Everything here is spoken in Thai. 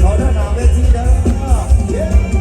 ด้านหนาเวทีนะ